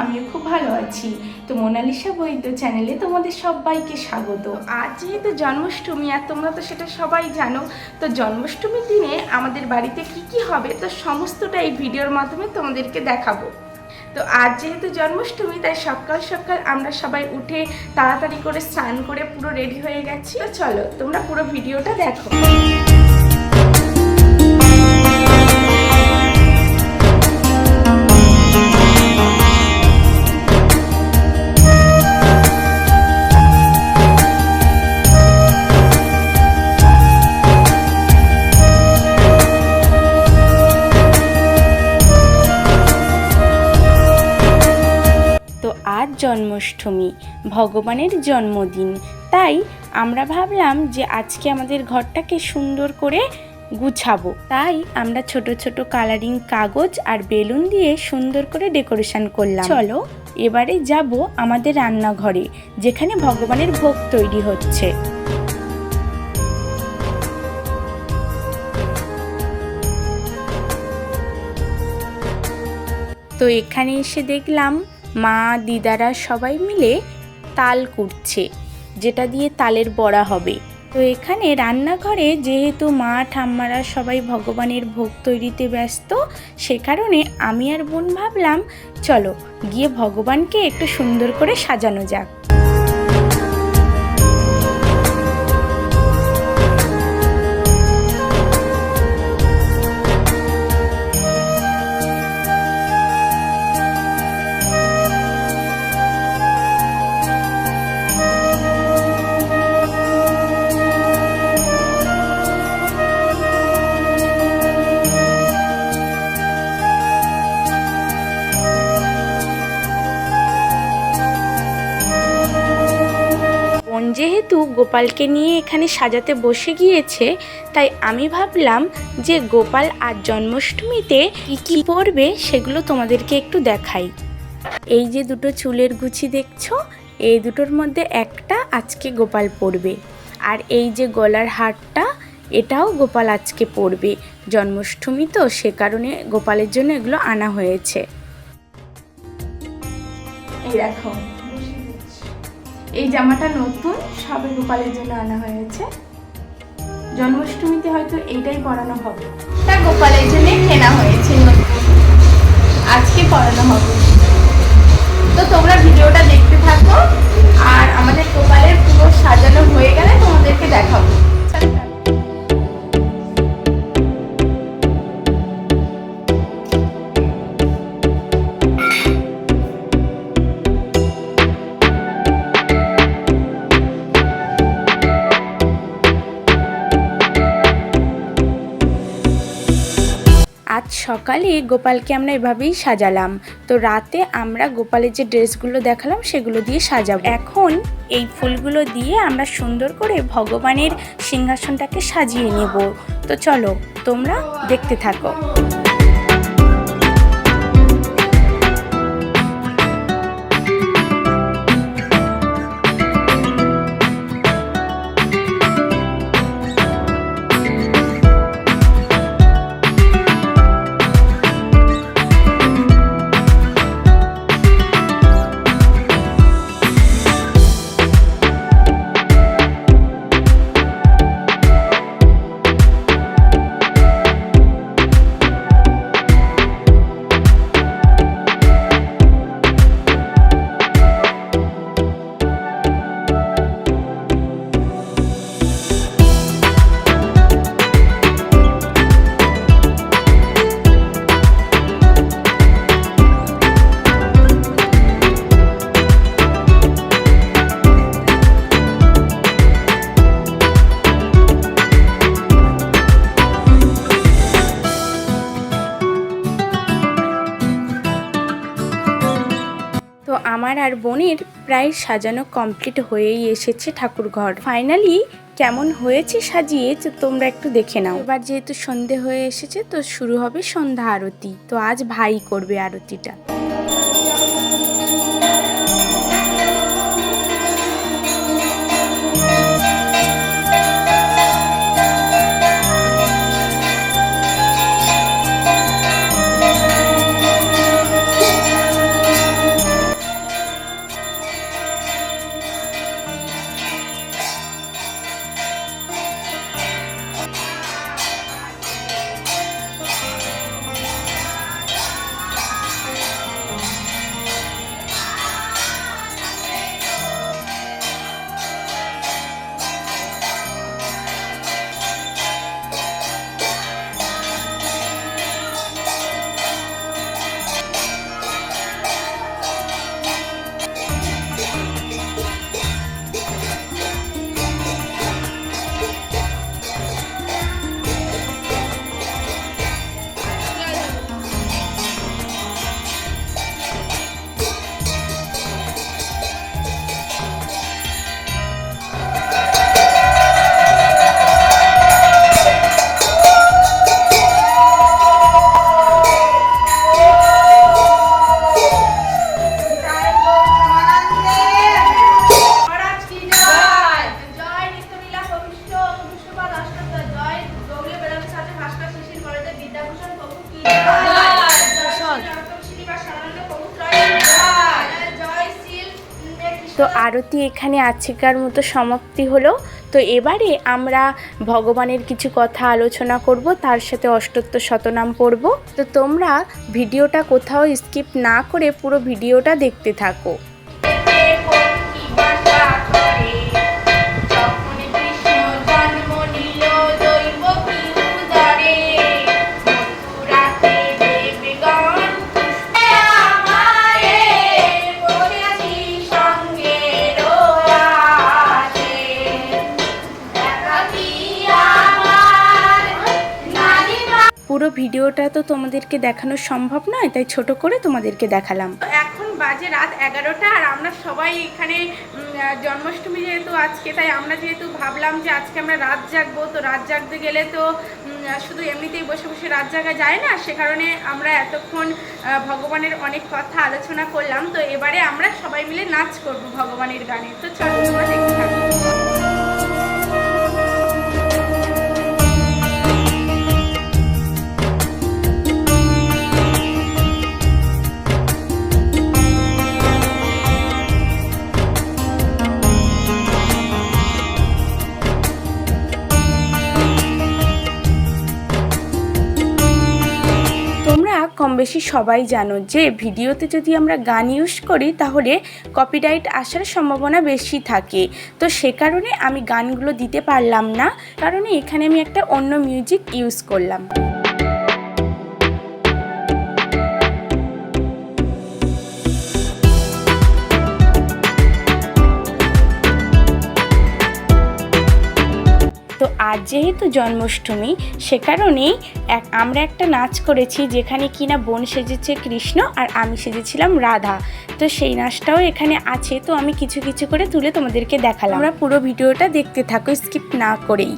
আমিও খুব ভালো আছি। তো মোনালিসা বৈদ্য চ্যানেলে তোমাদের সবাইকে স্বাগত। আজ যেহেতু জন্মাষ্টমী আর তোমরা তো সেটা সবাই জানো, তো জন্মাষ্টমীর দিনে আমাদের বাড়িতে কি কি হবে তো সমস্তটা এই ভিডিওর মাধ্যমে তোমাদেরকে দেখাবো। তো আজ যেহেতু জন্মাষ্টমী, তাই সকাল সকাল আমরা সবাই উঠে তাড়াতাড়ি করে স্নান করে পুরো রেডি হয়ে গেছি। তো চলো, তোমরা পুরো ভিডিওটা দেখো। জন্মাষ্টমী, ভগবানের জন্মদিন। তাই আমরা ভাবলাম যে আজকে আমাদের ঘরটাকে সুন্দর করে গুছাবো। তাই আমরা ছোট ছোট কালারিং কাগজ আর বেলুন দিয়ে সুন্দর করে ডেকোরেশন করলাম। চলো, এবারে যাব আমাদের রান্নাঘরে, যেখানে ভগবানের ভোগ তৈরি হচ্ছে। তো এখানে এসে দেখলাম মা, দিদারা সবাই মিলে তাল কুটছে, যেটা দিয়ে তালের বড়া হবে। তো এখানে রান্নাঘরে যেহেতু মা, ঠাম্মারা সবাই ভগবানের ভোগ তৈরিতে ব্যস্ত, সে কারণে আমি আর বোন ভাবলাম, চলো গিয়ে ভগবানকে একটু সুন্দর করে সাজানো যাক। যেহেতু গোপালকে নিয়ে এখানে সাজাতে বসে গিয়েছে, তাই আমি ভাবলাম যে গোপাল আর জন্মাষ্টমীতে কী কী পরবে সেগুলো তোমাদেরকে একটু দেখাই। এই যে দুটো চুলের গুছি দেখছ, এই দুটোর মধ্যে একটা আজকে গোপাল পরবে। আর এই যে গলার হারটা, এটাও গোপাল আজকে পরবে। জন্মাষ্টমী তো, সে কারণে গোপালের জন্য এগুলো আনা হয়েছে। দেখো। এই জামাটা নতুন, সবে গোপালের জন্য আনা হয়েছে। জন্মাষ্টমীতে হয়তো এইটাই পরানো হবে। তা গোপালের জন্য কেনা হয়েছে নতুন। আজকে পরানো হবে। তো তোমরা ভিডিওটা দেখতে সকালে গোপালকে আমরা এভাবেই সাজালাম। তো রাতে আমরা গোপালের যে ড্রেসগুলো দেখালাম, সেগুলো দিয়ে সাজাবো। এখন এই ফুলগুলো দিয়ে আমরা সুন্দর করে ভগবানের সিংহাসনটাকে সাজিয়ে নেব। তো চলো, তোমরা দেখতে থাকো। আমার আর বোনের প্রায় সাজানো কমপ্লিট হয়েই এসেছে ঠাকুর ঘর ফাইনালি কেমন হয়েছে সাজিয়ে তো তোমরা একটু দেখে নাও। এবার যেহেতু সন্ধে হয়ে এসেছে, তো শুরু হবে সন্ধ্যা আরতি। তো আজ ভাই করবে আরতিটা। তো আরতি এখানে আজকের মতো সমাপ্তি হলো। তো এবারে আমরা ভগবানের কিছু কথা আলোচনা করব, তার সাথে অষ্টত্ব শতনাম পড়ব। তো তোমরা ভিডিওটা কোথাও স্কিপ না করে পুরো ভিডিওটা দেখতে থাকো। ভিডিওটা তো তোমাদেরকে দেখানো সম্ভব নয়, তাই ছোট করে তোমাদেরকে দেখালাম। এখন বাজে রাত এগারোটা আর আমরা সবাই এখানে জন্মাষ্টমী যেহেতু আজকে, তাই আমরা যেহেতু ভাবলাম যে আজকে আমরা রাত জাগবো, তো রাত জাগতে গেলে তো শুধু এমনিতেই বসে বসে রাত জাগা যায় না, সে কারণে আমরা এতক্ষণ ভগবানের অনেক কথা আলোচনা করলাম। তো এবারে আমরা সবাই মিলে নাচ করব ভগবানের গানে। তো চলো তোমরা দেখতে থাকো। কম বেশি সবাই জানো যে ভিডিওতে যদি আমরা গান ইউজ করি, তাহলে কপিরাইট আসার সম্ভাবনা বেশি থাকে। তো সে কারণে আমি গানগুলো দিতে পারলাম না, কারণে এখানে আমি একটা অন্য মিউজিক ইউজ করলাম। আজ যেহেতু জন্মাষ্টমী, সে কারণেই এক আমরা একটা নাচ করেছি যেখানে কিনা বোন সেজেছে কৃষ্ণ আর আমি সেজেছিলাম রাধা। তো সেই নাচটাও এখানে আছে, তো আমি কিছু কিছু করে তুলে তোমাদেরকে দেখালাম। আমরা পুরো ভিডিওটা দেখতে থাকো, স্কিপ না করেই।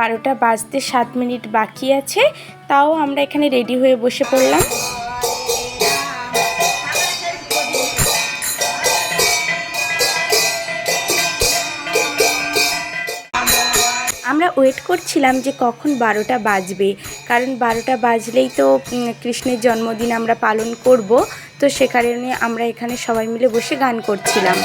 বারোটা বাজতে সাত মিনিট বাকি আছে, তাও আমরা এখানে রেডি হয়ে বসে পড়লাম। আমরা ওয়েট করছিলাম যে কখন বারোটা বাজবে, কারণ বারোটা বাজলেই তো কৃষ্ণের জন্মদিন আমরা পালন করব, তো সে কারণে আমরা এখানে সবাই মিলে বসে গান করছিলাম।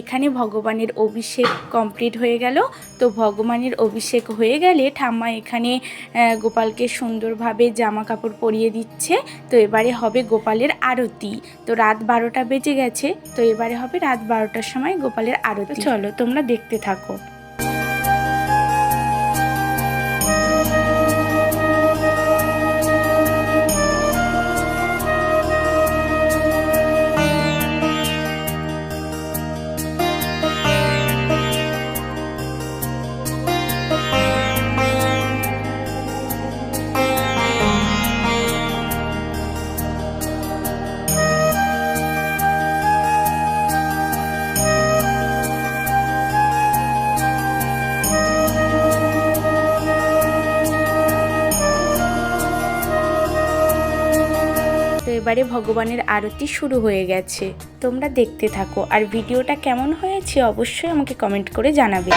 এখানে ভগবানের অভিষেক কমপ্লিট হয়ে গেল। তো ভগবানের অভিষেক হয়ে গেলে ঠাম্মা এখানে গোপালকে সুন্দরভাবে জামা কাপড় পরিয়ে দিচ্ছে। তো এবারে হবে গোপালের আরতি। তো রাত বারোটা বেজে গেছে। তো এবারে হবে রাত বারোটার সময় গোপালের আরতি। চলো তোমরা দেখতে থাকো। এবারে ভগবানের আরতি শুরু হয়ে গেছে। তোমরা দেখতে থাকো। আর ভিডিওটা কেমন হয়েছে অবশ্যই আমাকে কমেন্ট করে জানাবে।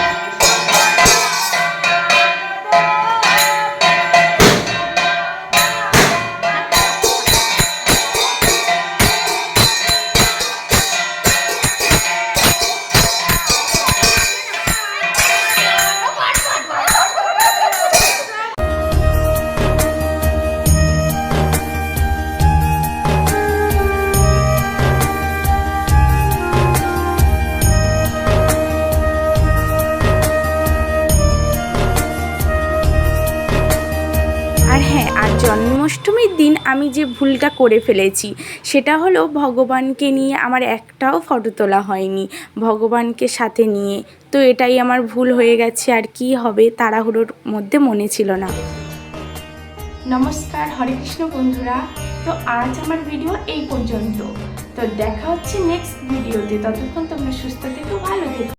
আর হ্যাঁ আর জন্মাষ্টমীর দিন আমি যে ভুলটা করে ফেলেছি, সেটা হলো ভগবানকে নিয়ে আমার একটাও ফটো তোলা হয়নি। ভগবানকে সাথে নিয়ে। তো এটাই আমার ভুল হয়ে গেছে, আর কি হবে তাড়াহুড়োর মধ্যে মনে ছিল না। নমস্কার, হরে কৃষ্ণ বন্ধুরা। তো আজ আমার ভিডিও এই পর্যন্ত। তো দেখা হচ্ছে নেক্সট ভিডিওতে। ততক্ষণ তোমরা সুস্থ থেকো, ভালো থেকো।